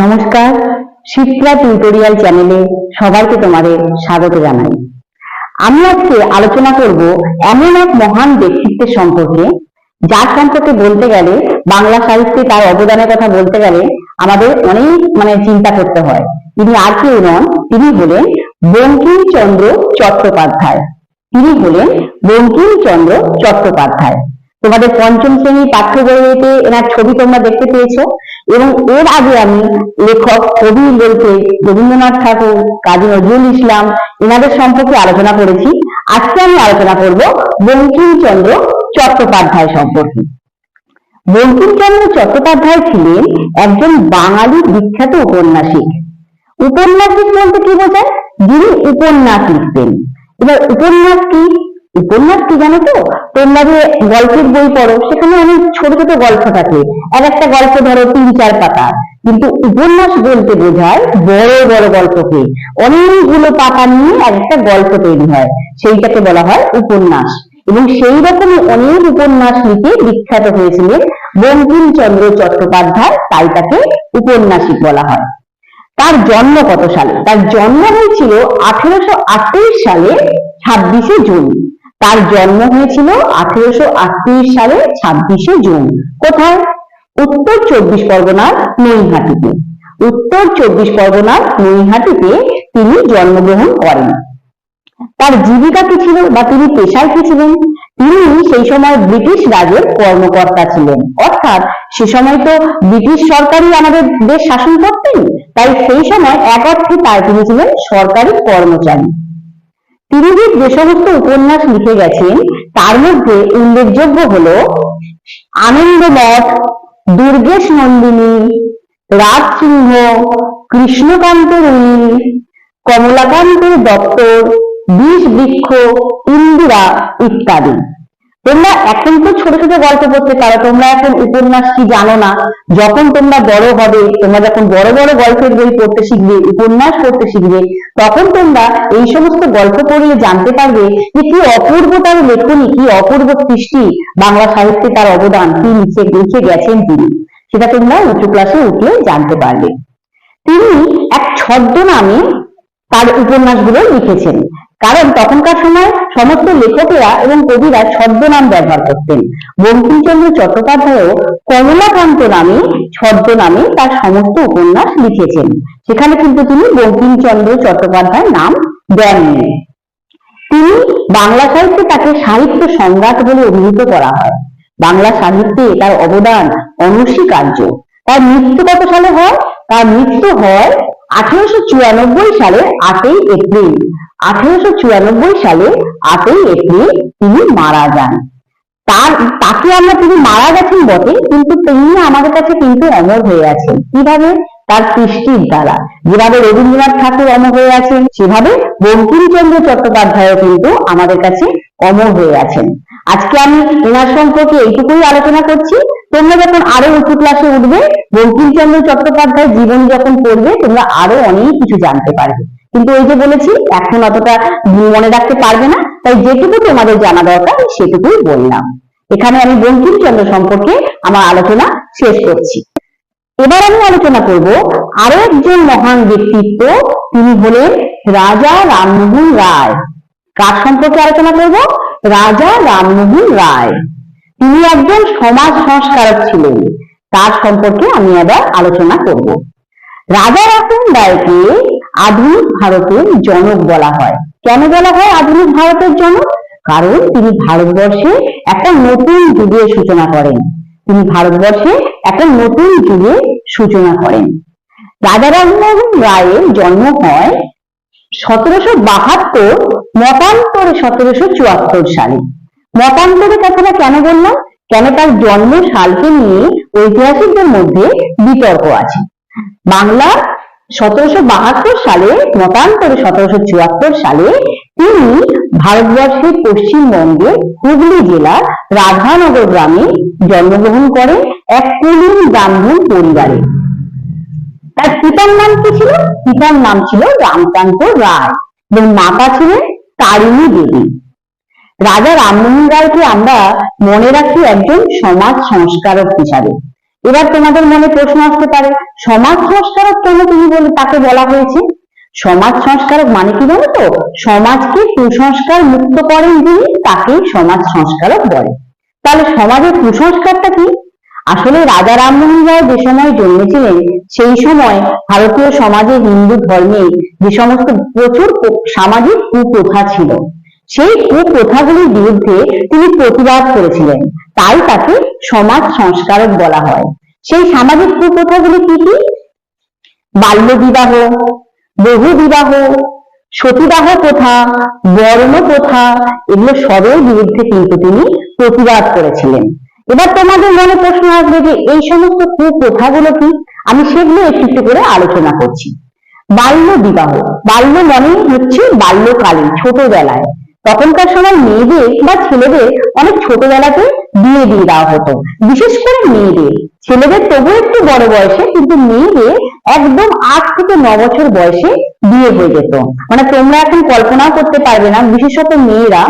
নমস্কার শিপ্রা টিউটোরিয়াল চ্যানেলে সবাইকে তোমাদের স্বাগত জানাই। আমি আজকে আলোচনা করব এমন এক মহান ব্যক্তিত্বের সম্পর্কে, যার সম্পর্কে বলতে গেলে, বাংলা সাহিত্যে তার অবদানের কথা বলতে গেলে আমাদের অনেক মানে চিন্তা করতে হয়। তিনি আর কেউ নন, তিনি হলেন বঙ্কিমচন্দ্র চট্টোপাধ্যায়। তিনি হলেন বঙ্কিমচন্দ্র চট্টোপাধ্যায়। তোমাদের পঞ্চম শ্রেণি পাঠ্য বইতে এনার ছবি তোমরা দেখতে পেয়েছ। এবং এর আগে আমি লেখক কবি বলতে রবীন্দ্রনাথ ঠাকুর, কাজী নজরুল ইসলাম এনাদের সম্পর্কে আলোচনা করেছি। আজকে আমি আলোচনা করব বঙ্কিমচন্দ্র চট্টোপাধ্যায় সম্পর্কে। বঙ্কিমচন্দ্র চট্টোপাধ্যায় ছিলেন একজন বাঙালি বিখ্যাত উপন্যাসিক। উপন্যাসিক বলতে কি বোঝায়? যিনি উপন্যাস লিখতেন এবার উপন্যাস কি? উপন্যাস কি জানো তো? তোমরা যে গল্পের বই পড়ো, সেখানে অনেক ছোট ছোট গল্প থাকে। এক একটা গল্প ধরো তিন, চার পাতা। কিন্তু উপন্যাস বলতে বোঝায় বড় বড় গল্পকে। অনেকগুলো পাতা নিয়ে এক একটা গল্প তৈরি হয়। সেইটাকে বলা হয় উপন্যাস। এবং সেই রকমই অনেক উপন্যাস লিখে বিখ্যাত হয়েছিলেন বঙ্কিমচন্দ্র চট্টোপাধ্যায়। তাই তাকে উপন্যাসিক বলা হয়। তার জন্ম কত সালে? তার জন্ম হয়েছিল আঠেরোশো সালে ছাব্বিশে জুন। তার জন্ম হয়েছিল আঠেরোশো সালে ছাব্বিশে জুন। কোথায়? উত্তর চব্বিশ পরগনার নৈহাটিতে। উত্তর চব্বিশ পরগনার নৈহাটিতে তিনি জন্মগ্রহণ করেন। তার জীবিকা কি ছিল বা তিনি পেশায় কি ছিলেন? তিনি সেই সময় ব্রিটিশ রাজের কর্মকর্তা ছিলেন। অর্থাৎ সে সময় তো ব্রিটিশ সরকারই আমাদের দেশ শাসন করতেন, তাই সেই সময় এক অর্থে তার তিনি ছিলেন সরকারি কর্মচারী। তিনি যে সমস্ত উপন্যাস লিখে গেছেন, তার মধ্যে উল্লেখযোগ্য হলো আনন্দমঠ, দুর্গেশ নন্দিনী, রাজসিংহ কৃষ্ণকান্ত রুইল কমলাকান্ত দপ্তর বিষ বৃক্ষ ইন্দিরা ইত্যাদি। তোমরা এখন তো ছোট ছোট গল্প পড়তে পারো, তোমরা এখন উপন্যাস কি জানো না? যখন তোমরা বড় হবে, তোমরা যখন বড় বড় গল্পের বই পড়তে শিখবে, উপন্যাস পড়তে শিখবে, তখন তোমরা এই সমস্ত গল্প পড়িয়ে জানতে পারবে যে কি অপূর্ব তার লেখনী, কি অপূর্ব সৃষ্টি, বাংলা সাহিত্যে তার অবদান, কি লিখে লিখে গেছেন তিনি। সেটা তোমরা উঁচু ক্লাসে উঠলে জানতে পারবে। তিনি এক ছদ্মনামে তার উপন্যাসগুলো লিখেছেন। কারণ তখনকার সময় সমস্ত লেখকেরা এবং কবিরা ছদ্মনাম ব্যবহার করতেন। বঙ্কিমচন্দ্র চট্টোপাধ্যায়ও কমলাকান্ত নামে ছদ্মনামে তার সমস্ত উপন্যাস লিখেছেন। সেখানে কিন্তু তিনি বঙ্কিমচন্দ্র চট্টোপাধ্যায় নাম দেননি তিনি বাংলা সাহিত্যে তাকে সাহিত্য সম্রাট বলে অভিহিত করা হয়। বাংলা সাহিত্যে তার অবদান অনস্বীকার্য। তার মৃত্যু কত সালে হয়, তার মৃত্যু হয় আঠারোশো চুরানব্বই সালের আটই এপ্রিল। আঠারোশো চুরানব্বই সালে আটই এপ্রিল তিনি মারা যান। তার, তাকে আমরা তিনি মারা গেছেন বটে, কিন্তু তিনি আমাদের কাছে কিন্তু অমর হয়ে আছেন। কীভাবে? তার সৃষ্টির দ্বারা। যেভাবে রবীন্দ্রনাথ ঠাকুর অমর হয়ে আছেন, সেভাবে বঙ্কিমচন্দ্র চট্টোপাধ্যায়ও কিন্তু আমাদের কাছে অমর হয়ে আছেন। আজকে আমি এনার সম্পর্কে এইটুকুই আলোচনা করছি। তোমরা যখন আরও উঁচু ক্লাসে উঠবে, বঙ্কিমচন্দ্র চট্টোপাধ্যায় জীবন যখন পড়বে তোমরা আরও অনেক কিছু জানতে পারবে। কিন্তু ওই যে বলেছি, এখন অতটা মনে রাখতে পারবে না, তাই যেটুকু তোমাদের জানা দরকার, সেটুকুই বললাম এখানে আমি বঙ্কিমচন্দ্র সম্পর্কে আমার আলোচনা শেষ করছি। এবার আমি আলোচনা করব আরও একজন মহান ব্যক্তিত্ব, তিনি হলেন রাজা রামমোহন রায়। কার সম্পর্কে আলোচনা করব? রাজা রামমোহন রায়। তিনি একজন সমাজ সংস্কারক ছিলেন। তার সম্পর্কে আমি এবার আলোচনা করব। রাজা রামমোহন রায়কে আধুনিক ভারতের জনক বলা হয়। কেন বলা হয় আধুনিক ভারতের জনক? কারণ তিনি ভারতবর্ষে একটা নতুন যুগের সূচনা করেন। তিনি ভারতবর্ষে একটা নতুন যুগের সূচনা করেন। রাজা রামমোহন রায়ের জন্ম হয় সতেরোশো বাহাত্তর মতান্তরে সতেরোশো চুয়াত্তর সালে। মতান্তরে কথাটা কেন বললাম? কেন তার জন্ম সালকে নিয়ে ঐতিহাসিকদের মধ্যে বিতর্ক আছে? বাংলা সতেরোশো বাহাত্তর সালে, মতান্তরে সতেরোশো চুয়াত্তর সালে তিনি ভারতবর্ষের পশ্চিমবঙ্গে হুগলি জেলার রাধানগর গ্রামে জন্মগ্রহণ করেন এক কুলীন ব্রাহ্মণ পরিবারে। তার পিতার নাম কি ছিল? পিতার নাম ছিল রামকান্ত রায় এবং মাতা ছিলেন তারিণী দেবী। রাজা রামমোহন রায়কে আমরা মনে রাখি একজন সমাজ সংস্কারক হিসাবে। এবার তোমাদের মনে প্রশ্ন আসতে পারে, সমাজ সংস্কারক কেন তুমি বলে তাকে বলা হয়েছে? সমাজ সংস্কারক মানে কি জানো তো? সমাজকে কুসংস্কার মুক্ত করেন যিনি তাকে সমাজ সংস্কারক বলে। তাহলে সমাজের কুসংস্কারটা কি? আসলে রাজা রামমোহন রায় যে সময় জন্মেছিলেন, সেই সময় ভারতীয় সমাজে হিন্দু ধর্মে যে সমস্ত প্রচুর সামাজিক কুপ্রথা ছিল, সেই কুপ্রথাগুলির বিরুদ্ধে তিনি প্রতিবাদ করেছিলেন। তাই তাকে সমাজ সংস্কারক বলা হয়। সেই সামাজিক কুপ্রথাগুলি কি কি? বাল্য বিবাহ বহু বিবাহ সতীদাহ প্রথা, বর্ণ প্রথা, এগুলো সবের বিরুদ্ধে কিন্তু তিনি প্রতিবাদ করেছিলেন। এবার তোমাদের মনে প্রশ্ন আসবে যে এই সমস্ত কুপ্রথাগুলো কি? আমি সেগুলো একটু একটু করে আলোচনা করছি। বাল্য বিবাহ বাল্য মানে হচ্ছে বাল্যকালীন, ছোটবেলায়। তখনকার সময় মেয়েদের বা ছেলেদের অনেক ছোটবেলাতে বিয়ে দিয়ে দেওয়া হতো। বিশেষ করে মেয়েদের। ছেলেদের তবু একটু বড় বয়সে, কিন্তু মেয়েদের একদম আট থেকে ন বছর বয়সে বিয়ে হয়ে যেত। মানে তোমরা এখন কল্পনা করতে পারবে না, বিশেষত মেয়েরা,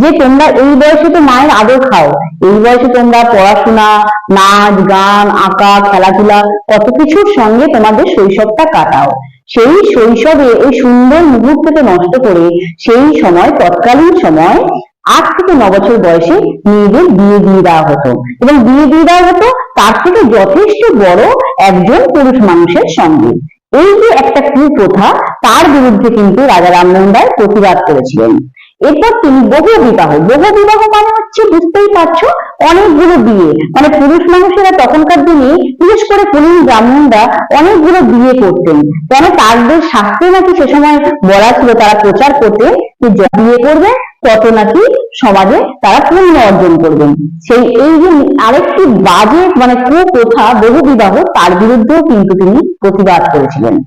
যে তোমরা এই বয়সে তো মায়ের আদর খাও, এই বয়সে তোমরা পড়াশোনা, নাচ, গান, আঁকা, খেলাধুলা, কত কিছুর সঙ্গে তোমাদের শৈশবটা কাটাও। সেই শৈশবে এই সুন্দর মুহূর্তকে নষ্ট করে সেই সময়, তৎকালীন সময় আট থেকে ন বছর বয়সে মেয়েদের বিয়ে দিয়ে দেওয়া হতো। এবং বিয়ে দিয়ে দেওয়া হতো তার থেকে যথেষ্ট বড় একজন পুরুষ মানুষের সঙ্গে। এই যে একটা কুপ্রথা, তার বিরুদ্ধে কিন্তু রাজা রামমোহন রায় প্রতিবাদ করেছিলেন। এরপর তিনি বহু বিবাহ। বহু বিবাহ মানে হচ্ছে বুঝতেই পারছ, অনেকগুলো বিয়ে। মানে পুরুষ মানুষেরা তখনকার দিনে, বিশেষ করে কুলীন ব্রাহ্মণরা অনেকগুলো বিয়ে করতেন। কেন তাদের শাস্ত্রে নাকি সে সময় বলা ছিল, তারা প্রচার করতে যে বিয়ে করবে, তত নাকি সমাজে তারা পুণ্য অর্জন করবেন। সেই এই যে আরেকটি বাজে মানে কুপ্রথা বহু বিবাহ, তার বিরুদ্ধেও কিন্তু তিনি প্রতিবাদ করেছিলেন।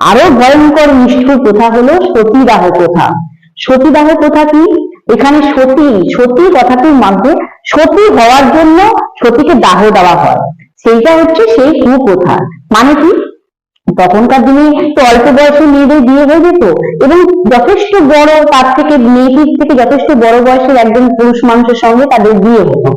আরও ভয়ঙ্কর, নিষ্ঠুর প্রথা হলো সতীদাহ প্রথা। সতীদাহ প্রথা কি? এখানে সতী সতী কথাটির মধ্যে সতী হওয়ার জন্য সতীকে দাহ দেওয়া হয়। সেইটা হচ্ছে সেই কুপ্রথা মানে কি? তখনকার দিনে তো অল্প বয়সে মেয়েদের বিয়ে হয়ে যেত এবং যথেষ্ট বড় তার থেকে, মেয়েটির থেকে যথেষ্ট বড় বয়সের একজন পুরুষ মানুষের সঙ্গে তাদের বিয়ে হতো।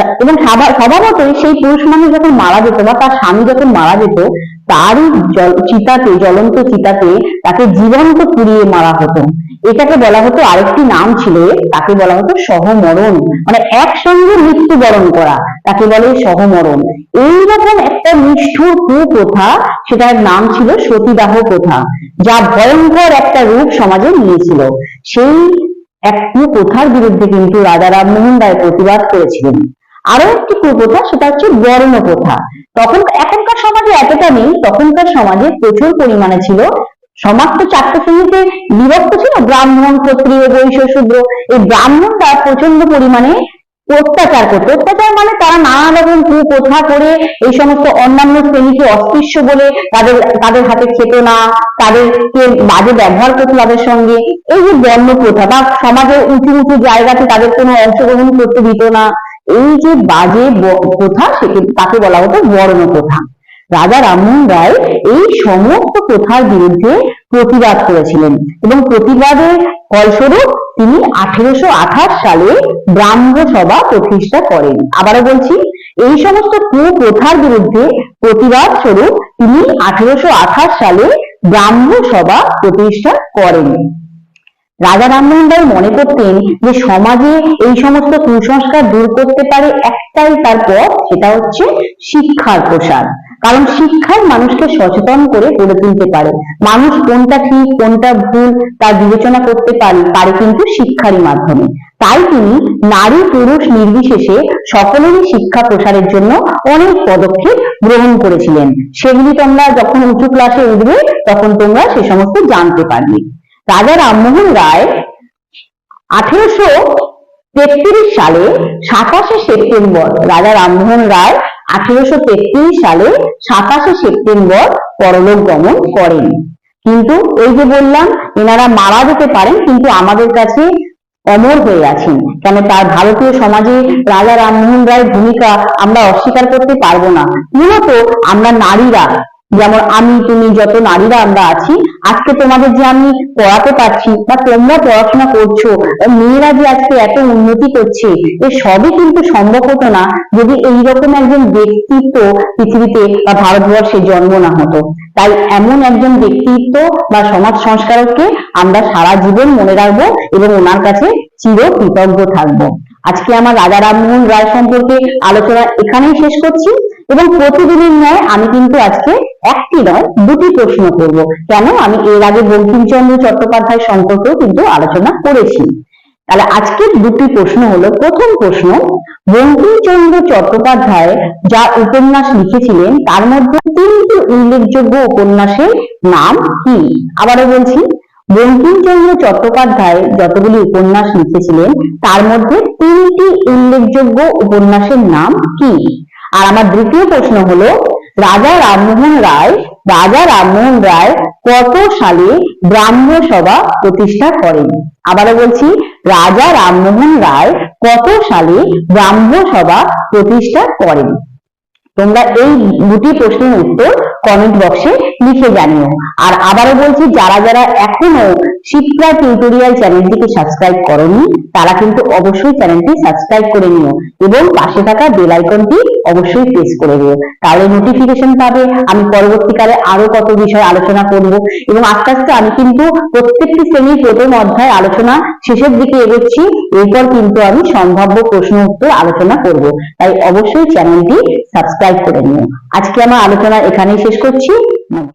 এবং স্বাভা- স্বভাবতই সেই পুরুষ মানুষ যখন মারা যেত বা তার স্বামী যখন মারা যেত, তারই চিতাতে, জ্বলন্ত চিতাতে তাকে জীবন্ত পুড়িয়ে মারা হতো। এটাকে বলা হতো আরেকটি নাম ছিল, তাকে বলা হতো সহমরণ। মানে একসঙ্গে মৃত্যুবরণ করা, তাকে বলে সহমরণ। এইরকম একটা নিষ্ঠুর কুপ্রথা, সেটার নাম ছিল সতীদাহ প্রথা, যা ভয়ঙ্কর একটা রূপ সমাজে নিয়েছিল। সেই এক কুপ্রথার বিরুদ্ধে কিন্তু রাজা রামমোহন রায় প্রতিবাদ করেছিলেন। আরও একটি কুপ্রথা, সেটা হচ্ছে বর্ণ প্রথা। তখন এখনকার সমাজে এতটা নেই, তখনকার সমাজে প্রচুর পরিমাণে ছিল। সমাজ তো চারটে শ্রেণীতে বিভক্ত ছিল ব্রাহ্মণ, ক্ষত্রিয়, বৈশ্য, শূদ্র। এই ব্রাহ্মণরা প্রচণ্ড পরিমাণে অত্যাচার করতো অত্যাচার মানে তারা নানা রকম কুপ্রথা করে এই সমস্ত অন্যান্য শ্রেণীকে অস্পৃশ্য বলে তাদের তাদের হাতে খেত না, তাদেরকে বাজে ব্যবহার করতো তাদের সঙ্গে। এই যে বর্ণ প্রথা বা সমাজের উঁচু উঁচু জায়গাতে তাদের কোনো অংশগ্রহণ করতে দিত না। এই যে বাজে প্রথা সেকে তাকে বলা হতো বর্ণ প্রথা রাজা রামমোহন রায় এই সমস্ত প্রথার বিরুদ্ধে প্রতিবাদ করেছিলেন এবং প্রতিবাদের ফলস্বরূপ তিনি আঠেরোশো আঠাশ সালে ব্রাহ্ম সভা প্রতিষ্ঠা করেন। আবারও বলছি, এই সমস্ত কুপ্রথার বিরুদ্ধে প্রতিবাদ স্বরূপ তিনি আঠেরোশো আঠাশ সালে ব্রাহ্ম সভা প্রতিষ্ঠা করেন। রাজা রামমোহন রায় মনে করতেন যে সমাজে এই সমস্ত কুসংস্কার দূর করতে পারে একটাই তার পথ, সেটা হচ্ছে শিক্ষার প্রসার। কারণ শিক্ষাই মানুষকে সচেতন করে গড়ে তুলতে পারে। মানুষ কোনটা ঠিক, কোনটা ভুল, তা বিবেচনা করতে পারে পারে কিন্তু শিক্ষারই মাধ্যমে। তাই তিনি নারী পুরুষ নির্বিশেষে সকলেরই শিক্ষা প্রসারের জন্য অনেক পদক্ষেপ গ্রহণ করেছিলেন। সেগুলি তোমরা যখন উঁচু ক্লাসে উঠবে, তখন তোমরা সে সমস্ত জানতে পারবে। রাজা রামমোহন রায় আঠেরোশো তেত্রিশ সালে সাতাশে সেপ্টেম্বর, রাজা রামমোহন রায় আঠেরোশো তেত্রিশ সালে সাতাশে সেপ্টেম্বর পরলোক গমন করেন। কিন্তু এই যে বললাম, এনারা মারা যেতে পারেন, কিন্তু আমাদের কাছে অমর হয়ে আছেন। কেন তার ভারতীয় সমাজে রাজা রামমোহন রায়ের ভূমিকা আমরা অস্বীকার করতে পারব না। মূলত আমরা নারীরা যেমন আমি, তুমি যত নারীরা আমরা আছি, আজকে তোমাদের যে আমি পড়াতে পারছি বা তোমরা পড়াশোনা করছ মেয়েরা যে আজকে এত উন্নতি করছে, এ সবই কিন্তু সম্ভব হতো না যদি এইরকম একজন ব্যক্তিত্ব পৃথিবীতে বা ভারতবর্ষে জন্ম না হতো। তাই এমন একজন ব্যক্তিত্ব বা সমাজ সংস্কারককে আমরা সারা জীবন মনে রাখব এবং ওনার কাছে চির কৃতজ্ঞ থাকব। আজকে আমার রাজা রামমোহন রায় সম্পর্কে আলোচনা এখানেই শেষ করছি এবং প্রতিদিনের ন্যায় আমি কিন্তু আজকে একটি নয়, দুটি প্রশ্ন করব। কেন? আমি এর আগে বঙ্কিমচন্দ্র চট্টোপাধ্যায় সম্পর্কেও কিন্তু আলোচনা করেছি। তাহলে আজকের দুটি প্রশ্ন হলো, প্রথম প্রশ্ন, বঙ্কিমচন্দ্র চট্টোপাধ্যায় যা উপন্যাস লিখেছিলেন, তার মধ্যে তিনটি উল্লেখযোগ্য উপন্যাসের নাম কি? আবারও বলছি বঙ্কিমচন্দ্র চট্টোপাধ্যায় যতগুলি উপন্যাস লিখেছিলেন, তার মধ্যে তিনটি উল্লেখযোগ্য উপন্যাসের নাম কি? আর আমার দ্বিতীয় প্রশ্ন হলো, রাজা রামমোহন রায়, রাজা রামমোহন রায় কত সালে ব্রাহ্ম সভা প্রতিষ্ঠা করেন? আবারও বলছি, রাজা রামমোহন রায় কত সালে ব্রাহ্ম সভা প্রতিষ্ঠা করেন? তোমরা এই দুটি প্রশ্নের উত্তর কমেন্ট বক্সে লিখে জানিও। আর আবারও বলছি, যারা যারা এখনও শিক্ষা টিউটোরিয়াল চ্যানেলটিকে সাবস্ক্রাইব করনি, তারা কিন্তু অবশ্যই চ্যানেলটি সাবস্ক্রাইব করে নিও এবং পাশে থাকা বেল আইকনটি অবশ্যই প্রেস করে দিও। তাহলে নোটিফিকেশন পাবে, আমি পরবর্তীকালে আরও কত বিষয় আলোচনা করব এবং আস্তে আস্তে আমি কিন্তু প্রত্যেকটি শ্রেণির প্রথম অধ্যায় আলোচনা শেষের দিকে এগোচ্ছি, এরপর কিন্তু আমি সম্ভাব্য প্রশ্ন উত্তর আলোচনা করব। তাই অবশ্যই চ্যানেলটি সাবস্ক্রাইব করে নিও। আজকে আমার আলোচনা এখানেই শেষ করছি।